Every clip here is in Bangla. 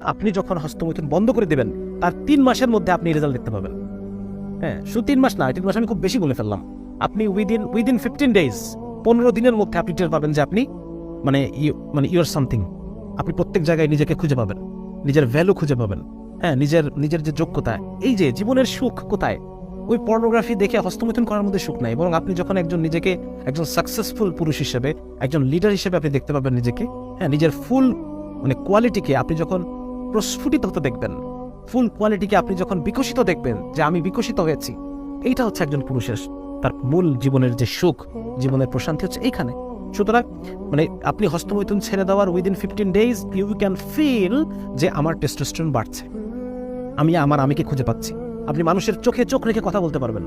আপনি যখন হস্তমৈথুন বন্ধ করে দেবেন, তার তিন মাসের মধ্যে আপনি রেজাল্ট দেখতে পাবেন। হ্যাঁ শুধু তিন মাস না তিন মাস আমি খুব বেশি বলে ফেললাম। আপনি উইদিন উইদিন ফিফটিন ডেজ পনেরো দিনের মধ্যে আপনি টের পাবেন যে আপনি মানে ইউ মানে ইউর সামথিং আপনি প্রত্যেক জায়গায় নিজেকে খুঁজে পাবেন, নিজের ভ্যালু খুঁজে পাবেন। হ্যাঁ নিজের নিজের যে যোগ্যতা, এই যে জীবনের সুখ কোথায়? ওই পর্নোগ্রাফি দেখে হস্তমৈথুন করার মধ্যে সুখ নাই, বরং আপনি যখন একজন নিজেকে, একজন সাকসেসফুল পুরুষ হিসেবে, একজন লিডার হিসেবে আপনি দেখতে পাবেন নিজেকে হ্যাঁ নিজের ফুল মানে কোয়ালিটিকে আপনি যখন প্রস্ফুটিত হতে দেখবেন। ফুল কোয়ালিটিকে আপনি যখন বিকশিত দেখবেন যে আমি বিকশিত হয়েছি, এইটা হচ্ছে একজন পুরুষের তার মূল জীবনের যে সুখ, জীবনের প্রশান্তি হচ্ছে এইখানে। সুতরাং মানে আপনি হস্তমৈথুন ছেড়ে দেওয়ার within fifteen days you can feel যে আমার টেস্টোস্টেরন বাড়ছে। আমি আমার আমিকে খুঁজে পাচ্ছি। আপনি মানুষের চোখে চোখ রেখে কথা বলতে পারবেন।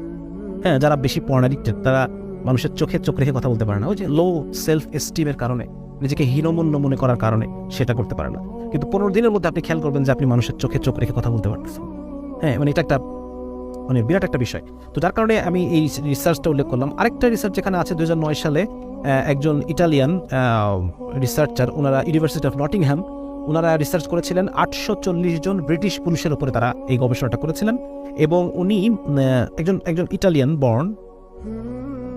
হ্যাঁ যারা বেশি পড় অ্যাডিক্টেড তারা মানুষের চোখে চোখ রেখে কথা বলতে পারে না। ওই যে লো সেলফ এস্টিমের কারণে। নিজেকে হীনমন্য মনে করার কারণে সেটা করতে পারে না। কিন্তু পনেরো দিনের মধ্যে আপনি খেয়াল করবেন যে আপনি মানুষের চোখে চোখ রেখে কথা বলতে পারতেছেন। হ্যাঁ মানে এটা একটা মানে বিরাট একটা বিষয়। তো যার কারণে আমি এই রিসার্চটা উল্লেখ করলাম। আরেকটা রিসার্চ যেখানে আছে দু হাজার নয় সালে একজন ইটালিয়ান রিসার্চার ওনারা ইউনিভার্সিটি অফ নটিংহ্যাম ওনারা রিসার্চ করেছিলেন আটশো চল্লিশ জন ব্রিটিশ পুরুষের উপরে তারা এই গবেষণাটা করেছিলেন। এবং উনি একজন একজন ইটালিয়ান বর্ন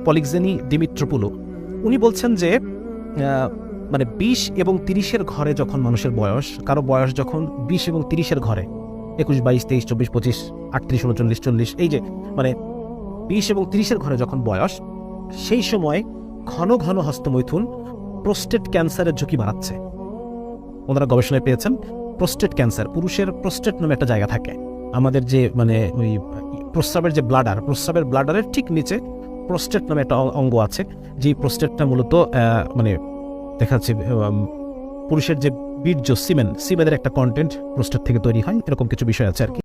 পলিক্সেনি ডিমিত্রপুলো উনি বলছেন যে মানে বিশ এবং তিরিশের ঘরে যখন মানুষের বয়স, কারও বয়স যখন বিশ এবং তিরিশের ঘরে, একুশ, বাইশ, তেইশ, চব্বিশ, পঁচিশ, আটত্রিশ, উনচল্লিশ, চল্লিশ, এই যে মানে বিশ এবং তিরিশের ঘরে যখন বয়স, সেই সময় ঘন ঘন হস্তমৈথুন প্রোস্টেট ক্যান্সারের ঝুঁকি বাড়াচ্ছে। ওনারা গবেষণায় পেয়েছেন, প্রোস্টেট ক্যান্সার পুরুষের প্রোস্টেট নামে একটা জায়গা থাকে। আমাদের যে মানে ওই প্রস্রাবের যে ব্লাডার, প্রস্রাবের ব্লাডারের ঠিক নিচে প্রোস্টেট নামে একটা অঙ্গ আছে। যে প্রোস্টেটটা মূলত মানে দেখা যাচ্ছে পুরুষের যে বীর্য সিমেন সিমেনের একটা কন্টেন্ট প্রোস্টেট থেকে তৈরি হয়, এরকম কিছু বিষয় আছে আর কি।